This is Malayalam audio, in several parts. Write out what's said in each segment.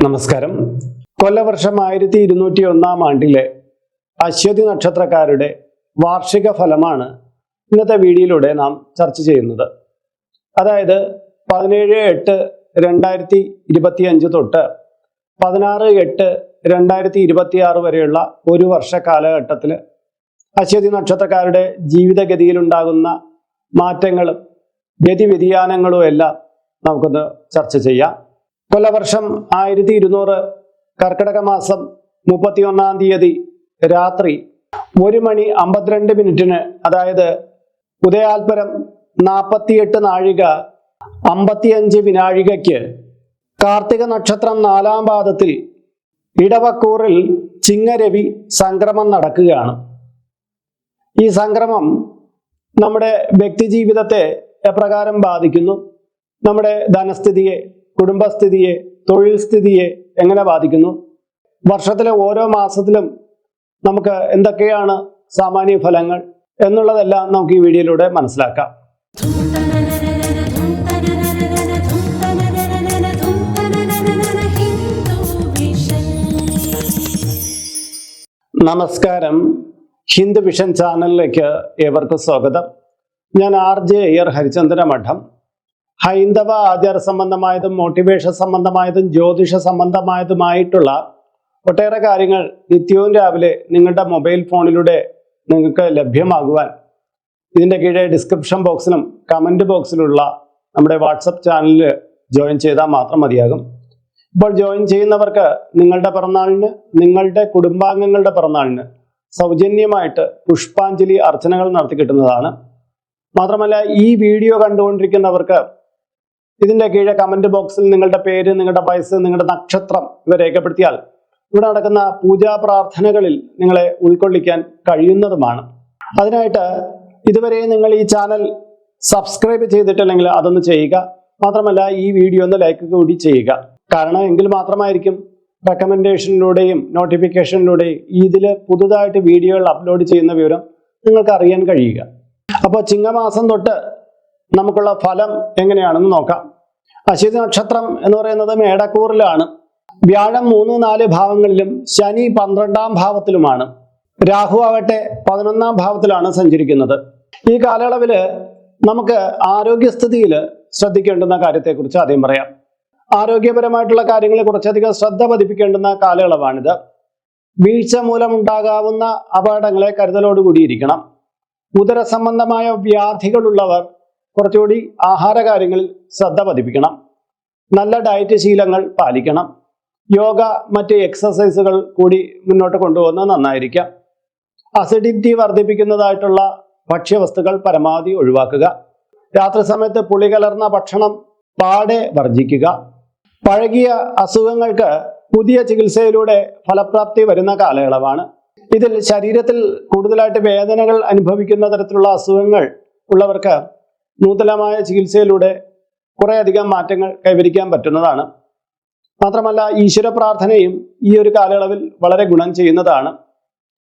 നമസ്കാരം. കൊല്ലവർഷം ആയിരത്തി ഇരുന്നൂറ്റി ഒന്നാം ആണ്ടിലെ അശ്വതി നക്ഷത്രക്കാരുടെ വാർഷിക ഫലമാണ് ഇന്നത്തെ വീഡിയോയിലൂടെ നാം ചർച്ച ചെയ്യുന്നത്. അതായത് പതിനേഴ് എട്ട് രണ്ടായിരത്തി ഇരുപത്തി അഞ്ച് തൊട്ട് പതിനാറ് എട്ട് രണ്ടായിരത്തി ഇരുപത്തി ആറ് വരെയുള്ള ഒരു വർഷ കാലഘട്ടത്തിൽ അശ്വതി നക്ഷത്രക്കാരുടെ ജീവിതഗതിയിലുണ്ടാകുന്ന മാറ്റങ്ങളും ഗതി വ്യതിയാനങ്ങളും എല്ലാം നമുക്കൊന്ന് ചർച്ച ചെയ്യാം. കൊല്ലവർഷം ആയിരത്തി ഇരുന്നൂറ് കർക്കിടക മാസം മുപ്പത്തി ഒന്നാം തീയതി രാത്രി ഒരു മണി അമ്പത്തിരണ്ട് മിനിറ്റിന് അതായത് ഉദയാൽപരം നാൽപ്പത്തിയെട്ട് നാഴിക അമ്പത്തിയഞ്ച് വിനാഴികയ്ക്ക് കാർത്തിക നക്ഷത്രം നാലാം പാദത്തിൽ ഇടവക്കൂറിൽ ചിങ്ങരവി സംക്രമം നടക്കുകയാണ്. ഈ സംക്രമം നമ്മുടെ വ്യക്തിജീവിതത്തെ എപ്രകാരം ബാധിക്കുന്നു? നമ്മുടെ ധനസ്ഥിതിയെ കുടുംബസ്ഥിതിയെ തൊഴിൽ സ്ഥിതിയെ എങ്ങനെ ബാധിക്കുന്നു? വർഷത്തിലെ ഓരോ മാസത്തിലും നമുക്ക് എന്തൊക്കെയാണ് സാമാന്യ ഫലങ്ങൾ എന്നുള്ളതെല്ലാം നമുക്ക് ഈ വീഡിയോയിലൂടെ മനസ്സിലാക്കാം. നമസ്കാരം. ഹിന്ദു വിഷൻ ചാനലിലേക്ക് ഏവർക്കും സ്വാഗതം. ഞാൻ ആർ ജെ അയ്യർ ഹരിചന്ദ്ര മഠം ഹൈന്ദവ ആചാര സംബന്ധമായതും മോട്ടിവേഷൻ സംബന്ധമായതും ജ്യോതിഷ സംബന്ധമായതുമായിട്ടുള്ള ഒട്ടേറെ കാര്യങ്ങൾ നിത്യവും രാവിലെ നിങ്ങളുടെ മൊബൈൽ ഫോണിലൂടെ നിങ്ങൾക്ക് ലഭ്യമാകുവാൻ ഇതിന്റെ കീഴെ ഡിസ്ക്രിപ്ഷൻ ബോക്സിലും കമന്റ് ബോക്സിലുള്ള നമ്മുടെ വാട്സപ്പ് ചാനലിൽ ജോയിൻ ചെയ്താൽ മാത്രം മതിയാകും. ഇപ്പോൾ ജോയിൻ ചെയ്യുന്നവർക്ക് നിങ്ങളുടെ പിറന്നാളിന് നിങ്ങളുടെ കുടുംബാംഗങ്ങളുടെ പിറന്നാളിന് സൗജന്യമായിട്ട് പുഷ്പാഞ്ജലി അർച്ചനകൾ നടത്തി കിട്ടുന്നതാണ്. മാത്രമല്ല ഈ വീഡിയോ കണ്ടുകൊണ്ടിരിക്കുന്നവർക്ക് ഇതിന്റെ കീഴെ കമന്റ് ബോക്സിൽ നിങ്ങളുടെ പേര് നിങ്ങളുടെ വയസ്സ് നിങ്ങളുടെ നക്ഷത്രം ഇവ രേഖപ്പെടുത്തിയാൽ ഇവിടെ നടക്കുന്ന പൂജാ പ്രാർത്ഥനകളിൽ നിങ്ങളെ ഉൾക്കൊള്ളിക്കാൻ കഴിയുന്നതുമാണ്. അതിനായിട്ട് ഇതുവരെ നിങ്ങൾ ഈ ചാനൽ സബ്സ്ക്രൈബ് ചെയ്തിട്ടില്ലെങ്കിൽ അതൊന്ന് ചെയ്യുക. മാത്രമല്ല ഈ വീഡിയോ ഒന്ന് ലൈക്ക് കൂടി ചെയ്യുക. കാരണം എങ്കിൽ മാത്രമായിരിക്കും റെക്കമെൻഡേഷനിലൂടെയും നോട്ടിഫിക്കേഷനിലൂടെയും ഇതിൽ പുതുതായിട്ട് വീഡിയോകൾ അപ്ലോഡ് ചെയ്യുന്ന വിവരം നിങ്ങൾക്ക് അറിയാൻ കഴിയുക. അപ്പോൾ ചിങ്ങമാസം തൊട്ട് നമുക്കുള്ള ഫലം എങ്ങനെയാണെന്ന് നോക്കാം. അശ്വതി നക്ഷത്രം എന്ന് പറയുന്നത് മേടക്കൂറിലാണ്. വ്യാഴം മൂന്ന് നാല് ഭാവങ്ങളിലും ശനി പന്ത്രണ്ടാം ഭാവത്തിലുമാണ്. രാഹു ആവട്ടെ പതിനൊന്നാം ഭാവത്തിലാണ് സഞ്ചരിക്കുന്നത്. ഈ കാലയളവിൽ നമുക്ക് ആരോഗ്യസ്ഥിതിയിൽ ശ്രദ്ധിക്കേണ്ടുന്ന കാര്യത്തെക്കുറിച്ച് ആദ്യം പറയാം. ആരോഗ്യപരമായിട്ടുള്ള കാര്യങ്ങളെ കുറച്ചധികം ശ്രദ്ധ പതിപ്പിക്കേണ്ടുന്ന കാലയളവാണിത്. വീഴ്ച മൂലമുണ്ടാകാവുന്ന അപകടങ്ങളെ കരുതലോടുകൂടിയിരിക്കണം ഉദര സംബന്ധമായ വ്യാധികളുള്ളവർ കുറച്ചുകൂടി ആഹാര കാര്യങ്ങളിൽ ശ്രദ്ധ പതിപ്പിക്കണം. നല്ല ഡയറ്റ് ശീലങ്ങൾ പാലിക്കണം. യോഗ മറ്റ് എക്സസൈസുകൾ കൂടി മുന്നോട്ട് കൊണ്ടുപോകുന്നത് നന്നായിരിക്കാം. അസിഡിറ്റി വർദ്ധിപ്പിക്കുന്നതായിട്ടുള്ള ഭക്ഷ്യവസ്തുക്കൾ പരമാവധി ഒഴിവാക്കുക. രാത്രി സമയത്ത് പുളി കലർന്ന ഭക്ഷണം പാടെ വർജിക്കുക പഴകിയ അസുഖങ്ങൾക്ക് പുതിയ ചികിത്സയിലൂടെ ഫലപ്രാപ്തി വരുന്ന കാലയളവാണ്. ഇതിൽ ശരീരത്തിൽ കൂടുതലായിട്ട് വേദനകൾ അനുഭവിക്കുന്ന തരത്തിലുള്ള അസുഖങ്ങൾ ഉള്ളവർക്ക് നൂതനമായ ചികിത്സയിലൂടെ കുറേയധികം മാറ്റങ്ങൾ കൈവരിക്കാൻ പറ്റുന്നതാണ്. മാത്രമല്ല ഈശ്വര പ്രാർത്ഥനയും ഈ ഒരു കാലയളവിൽ വളരെ ഗുണം ചെയ്യുന്നതാണ്.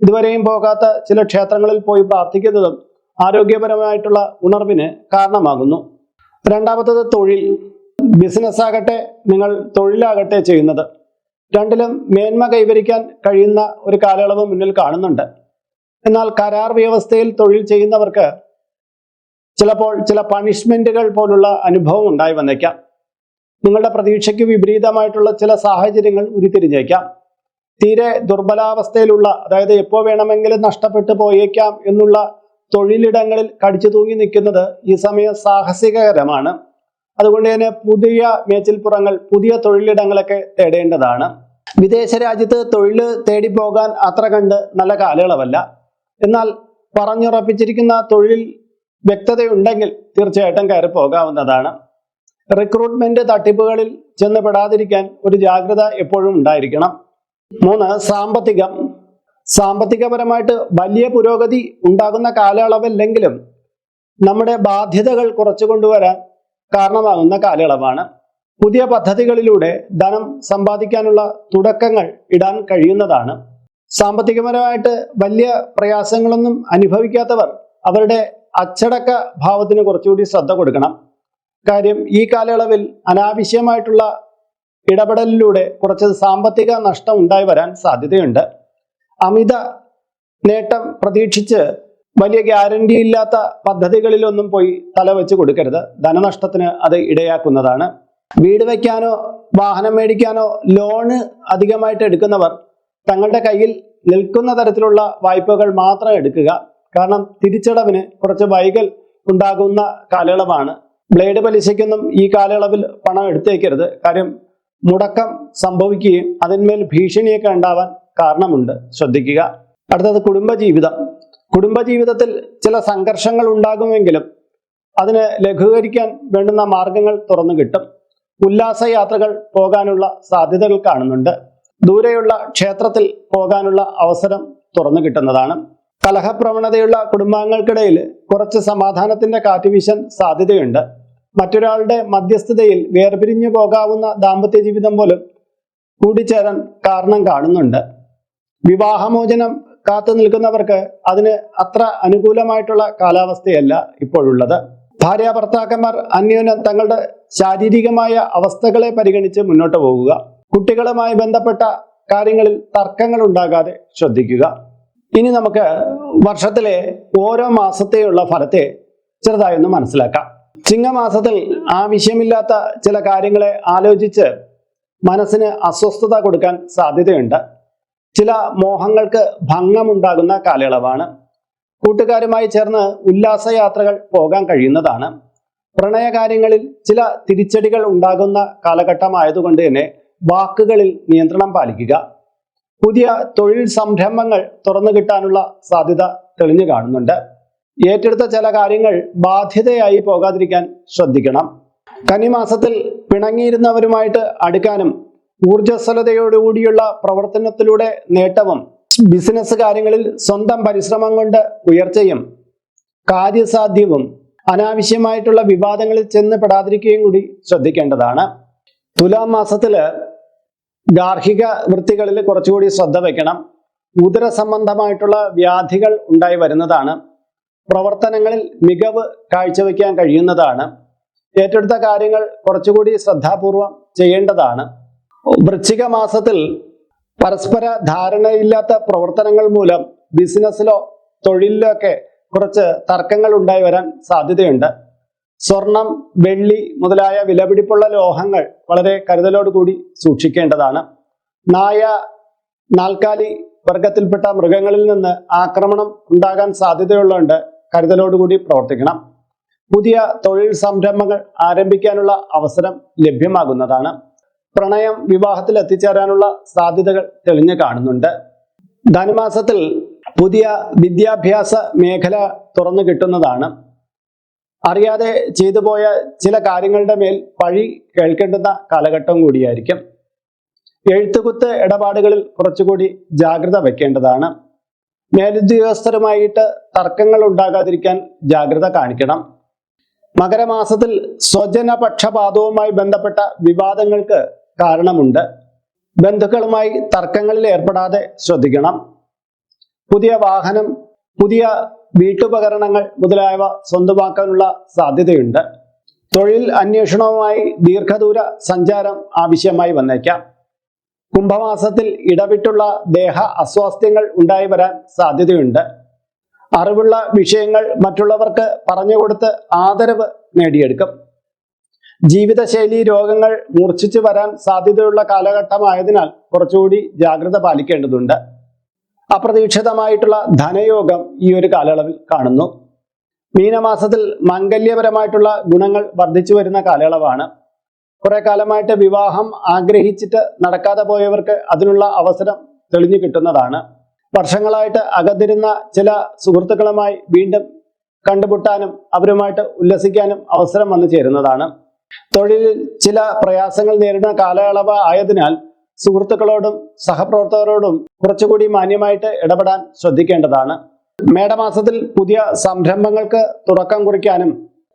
ഇതുവരെയും പോകാത്ത ചില ക്ഷേത്രങ്ങളിൽ പോയി പ്രാർത്ഥിക്കുന്നതും ആരോഗ്യപരമായിട്ടുള്ള ഉണർവിന് കാരണമാകുന്നു. രണ്ടാമത്തത് തൊഴിൽ. ബിസിനസ് ആകട്ടെ നിങ്ങൾ തൊഴിലാകട്ടെ ചെയ്യുന്നത്. രണ്ടിലും മേന്മ കൈവരിക്കാൻ കഴിയുന്ന ഒരു കാലയളവ് മുന്നിൽ കാണുന്നുണ്ട്. എന്നാൽ കരാർ വ്യവസ്ഥയിൽ തൊഴിൽ ചെയ്യുന്നവർക്ക് ചിലപ്പോൾ ചില പണിഷ്മെന്റുകൾ പോലുള്ള അനുഭവം ഉണ്ടായി വന്നേക്കാം. നിങ്ങളുടെ പ്രതീക്ഷയ്ക്ക് വിപരീതമായിട്ടുള്ള ചില സാഹചര്യങ്ങൾ ഉരുത്തിരിഞ്ഞേക്കാം. തീരെ ദുർബലാവസ്ഥയിലുള്ള അതായത് എപ്പോ വേണമെങ്കിലും നഷ്ടപ്പെട്ടു പോയേക്കാം എന്നുള്ള തൊഴിലിടങ്ങളിൽ കടിച്ചു തൂങ്ങി നിൽക്കുന്നത് ഈ സമയം സാഹസികകരമാണ്. അതുകൊണ്ട് തന്നെ പുതിയ മേച്ചിൽപ്പുറങ്ങൾ പുതിയ തൊഴിലിടങ്ങളൊക്കെ തേടേണ്ടതാണ്. വിദേശ രാജ്യത്ത് തൊഴിൽ തേടി പോകാൻ അത്ര കണ്ട് നല്ല കാലയളവല്ല. എന്നാൽ പറഞ്ഞുറപ്പിച്ചിരിക്കുന്ന തൊഴിൽ വ്യക്തതയുണ്ടെങ്കിൽ തീർച്ചയായിട്ടും കയറി പോകാവുന്നതാണ്. റിക്രൂട്ട്മെന്റ് തട്ടിപ്പുകളിൽ ചെന്ന് പെടാതിരിക്കാൻ ഒരു ജാഗ്രത എപ്പോഴും ഉണ്ടായിരിക്കണം. മൂന്ന് സാമ്പത്തികം. സാമ്പത്തികപരമായിട്ട് വലിയ പുരോഗതി ഉണ്ടാകുന്ന കാലയളവല്ലെങ്കിലും നമ്മുടെ ബാധ്യതകൾ കുറച്ചു കൊണ്ടുവരാൻ കാരണമാകുന്ന കാലയളവാണ്. പുതിയ പദ്ധതികളിലൂടെ ധനം സമ്പാദിക്കാനുള്ള തുടക്കങ്ങൾ ഇടാൻ കഴിയുന്നതാണ്. സാമ്പത്തികപരമായിട്ട് വലിയ പ്രയാസങ്ങളൊന്നും അനുഭവിക്കാത്തവർ അവരുടെ അച്ചടക്ക ഭാവത്തിന് കുറച്ചുകൂടി ശ്രദ്ധ കൊടുക്കണം. കാര്യം ഈ കാലയളവിൽ അനാവശ്യമായിട്ടുള്ള ഇടപെടലിലൂടെ കുറച്ച് സാമ്പത്തിക നഷ്ടം ഉണ്ടായി വരാൻ സാധ്യതയുണ്ട്. അമിത നേട്ടം പ്രതീക്ഷിച്ച് വലിയ ഗ്യാരണ്ടി ഇല്ലാത്ത പദ്ധതികളിലൊന്നും പോയി തലവെച്ച് കൊടുക്കരുത്. ധനനഷ്ടത്തിന് അത് ഇടയാക്കുന്നതാണ്. വീട് വയ്ക്കാനോ വാഹനം മേടിക്കാനോ ലോണ് അധികമായിട്ട് എടുക്കുന്നവർ തങ്ങളുടെ കയ്യിൽ നിൽക്കുന്ന തരത്തിലുള്ള വായ്പകൾ മാത്രം എടുക്കുക. കാരണം തിരിച്ചടവിന് കുറച്ച് വൈകൽ ഉണ്ടാകുന്ന കാലയളവാണ്. ബ്ലേഡ് പലിശയ്ക്കൊന്നും ഈ കാലയളവിൽ പണം എടുത്തേക്കരുത്. കാര്യം മുടക്കം സംഭവിക്കുകയും അതിന്മേൽ ഭീഷണിയൊക്കെ ഉണ്ടാവാൻ കാരണമുണ്ട്. ശ്രദ്ധിക്കുക. അടുത്തത് കുടുംബജീവിതം. കുടുംബജീവിതത്തിൽ ചില സംഘർഷങ്ങൾ ഉണ്ടാകുമെങ്കിലും അതിനെ ലഘൂകരിക്കാൻ വേണ്ടുന്ന മാർഗങ്ങൾ തുറന്നു കിട്ടും. ഉല്ലാസയാത്രകൾ പോകാനുള്ള സാധ്യതകൾ കാണുന്നുണ്ട്. ദൂരെയുള്ള ക്ഷേത്രത്തിൽ പോകാനുള്ള അവസരം തുറന്നു കിട്ടുന്നതാണ്. കലഹപ്രവണതയുള്ള കുടുംബാംഗങ്ങൾക്കിടയിൽ കുറച്ച് സമാധാനത്തിന്റെ കാറ്റ് വീശാൻ സാധ്യതയുണ്ട്. മറ്റൊരാളുടെ മധ്യസ്ഥതയിൽ വേർപിരിഞ്ഞു പോകാവുന്ന ദാമ്പത്യ ജീവിതം പോലും കൂടിച്ചേരാൻ കാരണം കാണുന്നുണ്ട്. വിവാഹമോചനം കാത്തു നിൽക്കുന്നവർക്ക് അതിന് അത്ര അനുകൂലമായിട്ടുള്ള കാലാവസ്ഥയല്ല ഇപ്പോഴുള്ളത്. ഭാര്യ ഭർത്താക്കന്മാർ അന്യോന്യം തങ്ങളുടെ ശാരീരികമായ അവസ്ഥകളെ പരിഗണിച്ച് മുന്നോട്ട് പോകുക. കുട്ടികളുമായി ബന്ധപ്പെട്ട കാര്യങ്ങളിൽ തർക്കങ്ങൾ ഉണ്ടാകാതെ ശ്രദ്ധിക്കുക. ഇനി നമുക്ക് വർഷത്തിലെ ഓരോ മാസത്തെയുള്ള ഫലത്തെ ചെറുതായി ഒന്ന് മനസ്സിലാക്കാം. ചിങ്ങമാസത്തിൽ ആവശ്യമില്ലാത്ത ചില കാര്യങ്ങളെ ആലോചിച്ച് മനസ്സിന് അസ്വസ്ഥത കൊടുക്കാൻ സാധ്യതയുണ്ട്. ചില മോഹങ്ങൾക്ക് ഭംഗമുണ്ടാകുന്ന കാലയളവാണ്. കൂട്ടുകാരുമായി ചേർന്ന് ഉല്ലാസയാത്രകൾ പോകാൻ കഴിയുന്നതാണ്. പ്രണയകാര്യങ്ങളിൽ ചില തിരിച്ചടികൾ ഉണ്ടാകുന്ന കാലഘട്ടമായതുകൊണ്ട് തന്നെ വാക്കുകളിൽ നിയന്ത്രണം പാലിക്കുക. പുതിയ തൊഴിൽ സംരംഭങ്ങൾ തുറന്നു കിട്ടാനുള്ള സാധ്യത തെളിഞ്ഞു കാണുന്നുണ്ട്. ഏറ്റെടുത്ത ചില കാര്യങ്ങൾ ബാധ്യതയായി പോകാതിരിക്കാൻ ശ്രദ്ധിക്കണം. കന്നിമാസത്തിൽ പിണങ്ങിയിരുന്നവരുമായിട്ട് അടുക്കാനും ഊർജസ്വലതയോടുകൂടിയുള്ള പ്രവർത്തനത്തിലൂടെ നേട്ടവും ബിസിനസ് കാര്യങ്ങളിൽ സ്വന്തം പരിശ്രമം കൊണ്ട് ഉയർച്ചയും കാര്യസാധ്യവും അനാവശ്യമായിട്ടുള്ള വിവാദങ്ങളിൽ ചെന്ന് പെടാതിരിക്കുകയും കൂടി ശ്രദ്ധിക്കേണ്ടതാണ്. തുലാം മാസത്തിൽ ഗാർഹിക വൃത്തികളിൽ കുറച്ചുകൂടി ശ്രദ്ധ വയ്ക്കണം ഉദര സംബന്ധമായിട്ടുള്ള വ്യാധികൾ ഉണ്ടായി വരുന്നതാണ്. പ്രവർത്തനങ്ങളിൽ മികവ് കാഴ്ചവെക്കാൻ കഴിയുന്നതാണ്. ഏറ്റെടുത്ത കാര്യങ്ങൾ കുറച്ചുകൂടി ശ്രദ്ധാപൂർവം ചെയ്യേണ്ടതാണ്. വൃശ്ചിക മാസത്തിൽ പരസ്പര ധാരണയില്ലാത്ത പ്രവർത്തനങ്ങൾ മൂലം ബിസിനസ്സിലോ തൊഴിലിലോ ഒക്കെ കുറച്ച് തർക്കങ്ങൾ ഉണ്ടായി വരാൻ സാധ്യതയുണ്ട്. സ്വർണം വെള്ളി മുതലായ വിലപിടിപ്പുള്ള ലോഹങ്ങൾ വളരെ കരുതലോടുകൂടി സൂക്ഷിക്കേണ്ടതാണ്. നായ നാൽക്കാലി വർഗത്തിൽപ്പെട്ട മൃഗങ്ങളിൽ നിന്ന് ആക്രമണം ഉണ്ടാകാൻ സാധ്യതയുള്ളതുകൊണ്ട് കരുതലോടുകൂടി പ്രവർത്തിക്കണം. പുതിയ തൊഴിൽ സംരംഭങ്ങൾ ആരംഭിക്കാനുള്ള അവസരം ലഭ്യമാകുന്നതാണ്. പ്രണയം വിവാഹത്തിൽ എത്തിച്ചേരാനുള്ള സാധ്യതകൾ തെളിഞ്ഞു കാണുന്നുണ്ട്. ധനുമാസത്തിൽ പുതിയ വിദ്യാഭ്യാസ മേഖല തുറന്നു കിട്ടുന്നതാണ്. അറിയാതെ ചെയ്തു പോയ ചില കാര്യങ്ങളുടെ മേൽ പഴി കേൾക്കേണ്ടുന്ന കാലഘട്ടം കൂടിയായിരിക്കും. എഴുത്തുകുത്ത് ഇടപാടുകളിൽ കുറച്ചുകൂടി ജാഗ്രത വെക്കേണ്ടതാണ്. മേലുദ്യോഗസ്ഥരുമായിട്ട് തർക്കങ്ങൾ ഉണ്ടാകാതിരിക്കാൻ ജാഗ്രത കാണിക്കണം. മകരമാസത്തിൽ സ്വജന പക്ഷപാതവുമായി ബന്ധപ്പെട്ട വിവാദങ്ങൾക്ക് കാരണമുണ്ട്. ബന്ധുക്കളുമായി തർക്കങ്ങളിൽ ഏർപ്പെടാതെ ശ്രദ്ധിക്കണം. പുതിയ വാഹനം പുതിയ വീട്ടുപകരണങ്ങൾ മുതലായവ സ്വന്തമാക്കാനുള്ള സാധ്യതയുണ്ട്. തൊഴിൽ അന്വേഷണവുമായി ദീർഘദൂര സഞ്ചാരം ആവശ്യമായി വന്നേക്കാം. കുംഭമാസത്തിൽ ഇടവിട്ടുള്ള ദേഹ അസ്വാസ്ഥ്യങ്ങൾ ഉണ്ടായി വരാൻ സാധ്യതയുണ്ട്. അറിവുള്ള വിഷയങ്ങൾ മറ്റുള്ളവർക്ക് പറഞ്ഞുകൊടുത്ത് ആദരവ് നേടിയെടുക്കും. ജീവിതശൈലി രോഗങ്ങൾ മൂർച്ഛിച്ചു വരാൻ സാധ്യതയുള്ള കാലഘട്ടമായതിനാൽ കുറച്ചുകൂടി ജാഗ്രത പാലിക്കേണ്ടതുണ്ട്. അപ്രതീക്ഷിതമായിട്ടുള്ള ധനയോഗം ഈ ഒരു കാലയളവിൽ കാണുന്നു. മീനമാസത്തിൽ മംഗല്യപരമായിട്ടുള്ള ഗുണങ്ങൾ വർദ്ധിച്ചു വരുന്ന കാലയളവാണ്. കുറെ കാലമായിട്ട് വിവാഹം ആഗ്രഹിച്ചിട്ട് നടക്കാതെ പോയവർക്ക് അതിനുള്ള അവസരം തെളിഞ്ഞു കിട്ടുന്നതാണ്. വർഷങ്ങളായിട്ട് അകന്നിരുന്ന ചില സുഹൃത്തുക്കളുമായി വീണ്ടും കണ്ടുമുട്ടാനും അവരുമായിട്ട് ഉല്ലസിക്കാനും അവസരം വന്നു ചേരുന്നതാണ്. തൊഴിലിൽ ചില പ്രയാസങ്ങൾ നേരിടുന്ന കാലയളവ് ആയതിനാൽ സുഹൃത്തുക്കളോടും സഹപ്രവർത്തകരോടും കുറച്ചുകൂടി മാന്യമായിട്ട് ഇടപെടാൻ ശ്രദ്ധിക്കേണ്ടതാണ്. മേടമാസത്തിൽ പുതിയ സംരംഭങ്ങൾക്ക് തുടക്കം കുറിക്കാനും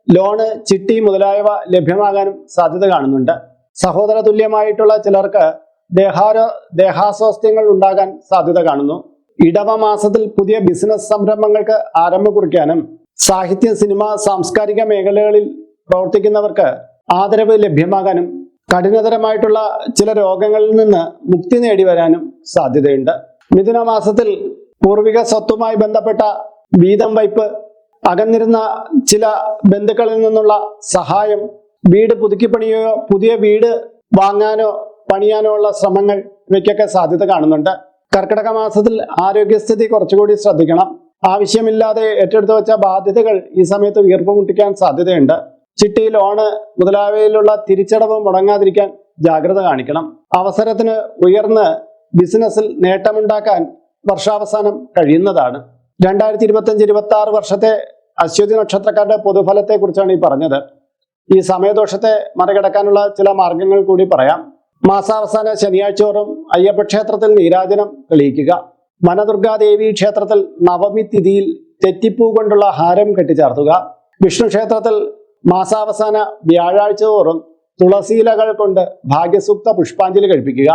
ലോണ് ചിട്ടി മുതലായവ ലഭ്യമാകാനും സാധ്യത കാണുന്നുണ്ട്. സഹോദര തുല്യമായിട്ടുള്ള ചിലർക്ക് ദേഹാരോ ദേഹാസ്വാസ്ഥ്യങ്ങൾ ഉണ്ടാകാൻ സാധ്യത കാണുന്നു. ഇടവ മാസത്തിൽ പുതിയ ബിസിനസ് സംരംഭങ്ങൾക്ക് ആരംഭം കുറിക്കാനും സാഹിത്യ സിനിമ സാംസ്കാരിക മേഖലകളിൽ പ്രവർത്തിക്കുന്നവർക്ക് ആദരവ് ലഭ്യമാകാനും കഠിനതരമായിട്ടുള്ള ചില രോഗങ്ങളിൽ നിന്ന് മുക്തി നേടി വരാനും സാധ്യതയുണ്ട്. മിഥുന മാസത്തിൽ പൂർവിക സ്വത്തുമായി ബന്ധപ്പെട്ട വീതം വയ്പ് അകന്നിരുന്ന ചില ബന്ധുക്കളിൽ നിന്നുള്ള സഹായം വീട് പുതുക്കിപ്പണിയോ പുതിയ വീട് വാങ്ങാനോ പണിയാനോ ഉള്ള ശ്രമങ്ങൾ ഇവയ്ക്കൊക്കെ സാധ്യത കാണുന്നുണ്ട്. കർക്കിടക മാസത്തിൽ ആരോഗ്യസ്ഥിതി കുറച്ചുകൂടി ശ്രദ്ധിക്കണം. ആവശ്യമില്ലാതെ ഏറ്റെടുത്ത് വെച്ച ബാധ്യതകൾ ഈ സമയത്ത് വീർപ്പ് മുട്ടിക്കാൻ സാധ്യതയുണ്ട്. ചിട്ടി ലോണ് മുതലായവയിലുള്ള തിരിച്ചടവ് മുടങ്ങാതിരിക്കാൻ ജാഗ്രത കാണിക്കണം. അവസരത്തിന് ഉയർന്ന് ബിസിനസ്സിൽ നേട്ടമുണ്ടാക്കാൻ വർഷാവസാനം കഴിയുന്നതാണ്. രണ്ടായിരത്തി ഇരുപത്തി അഞ്ച് ഇരുപത്തി ആറ് വർഷത്തെ അശ്വതി നക്ഷത്രക്കാരുടെ പൊതുഫലത്തെ കുറിച്ചാണ് ഈ പറഞ്ഞത്. ഈ സമയദോഷത്തെ മറികടക്കാനുള്ള ചില മാർഗങ്ങൾ കൂടി പറയാം. മാസാവസാന ശനിയാഴ്ചയോറും അയ്യപ്പ ക്ഷേത്രത്തിൽ നീരാജനം തെളിയിക്കുക. വനദുർഗാദേവി ക്ഷേത്രത്തിൽ നവമി തിഥിയിൽ തെറ്റിപ്പൂ കൊണ്ടുള്ള ഹാരം കെട്ടിച്ചേർത്തുക. വിഷ്ണു ക്ഷേത്രത്തിൽ മാസാവസാന വ്യാഴാഴ്ച തോറും തുളസിയിലകൾ കൊണ്ട് ഭാഗ്യസൂക്ത പുഷ്പാഞ്ജലി കഴിപ്പിക്കുക.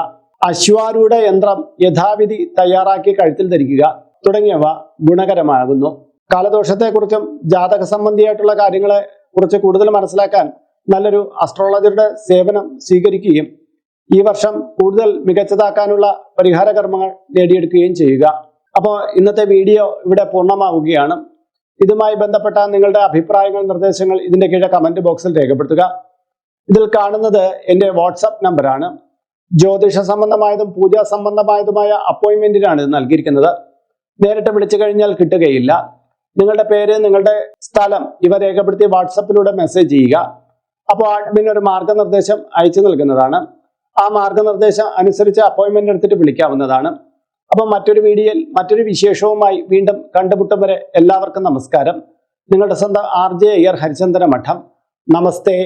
അശ്വാരൂഢ യന്ത്രം യഥാവിധി തയ്യാറാക്കി കഴുത്തിൽ ധരിക്കുക തുടങ്ങിയവ ഗുണകരമാകുന്നു. കാലദോഷത്തെക്കുറിച്ചും ജാതക സംബന്ധിയായിട്ടുള്ള കാര്യങ്ങളെ കുറിച്ച് കൂടുതൽ മനസ്സിലാക്കാൻ നല്ലൊരു അസ്ട്രോളജറുടെ സേവനം സ്വീകരിക്കുകയും ഈ വർഷം കൂടുതൽ മികച്ചതാക്കാനുള്ള പരിഹാര കർമ്മങ്ങൾ നേടിയെടുക്കുകയും ചെയ്യുക. അപ്പോൾ ഇന്നത്തെ വീഡിയോ ഇവിടെ പൂർണമാവുകയാണ്. ഇതുമായി ബന്ധപ്പെട്ട നിങ്ങളുടെ അഭിപ്രായങ്ങൾ നിർദ്ദേശങ്ങൾ ഇതിന്റെ കീഴെ കമന്റ് ബോക്സിൽ രേഖപ്പെടുത്തുക. ഇതിൽ കാണുന്നത് എന്റെ വാട്സപ്പ് നമ്പറാണ് ജ്യോതിഷ സംബന്ധമായതും പൂജാ സംബന്ധമായതുമായ അപ്പോയിന്റ്മെന്റിനാണ് ഇത് നൽകിയിരിക്കുന്നത്. നേരിട്ട് വിളിച്ചു കഴിഞ്ഞാൽ കിട്ടുകയില്ല. നിങ്ങളുടെ പേര് നിങ്ങളുടെ സ്ഥലം ഇവ രേഖപ്പെടുത്തി വാട്സപ്പിലൂടെ മെസ്സേജ് ചെയ്യുക. അപ്പോൾ അഡ്മിൻ ഒരു മാർഗനിർദ്ദേശം അയച്ചു നൽകുന്നതാണ്. ആ മാർഗനിർദ്ദേശം അനുസരിച്ച് അപ്പോയിന്റ്മെന്റ് എടുത്തിട്ട് വിളിക്കാവുന്നതാണ്. അപ്പം മറ്റൊരു വീഡിയോയിൽ മറ്റൊരു വിശേഷവുമായി വീണ്ടും കണ്ടുമുട്ടും വരെ എല്ലാവർക്കും നമസ്കാരം. നിങ്ങളുടെ സ്വന്തം ആർ ജെ അയ്യർ ഹരിചന്ദ്ര മഠം നമസ്തേ.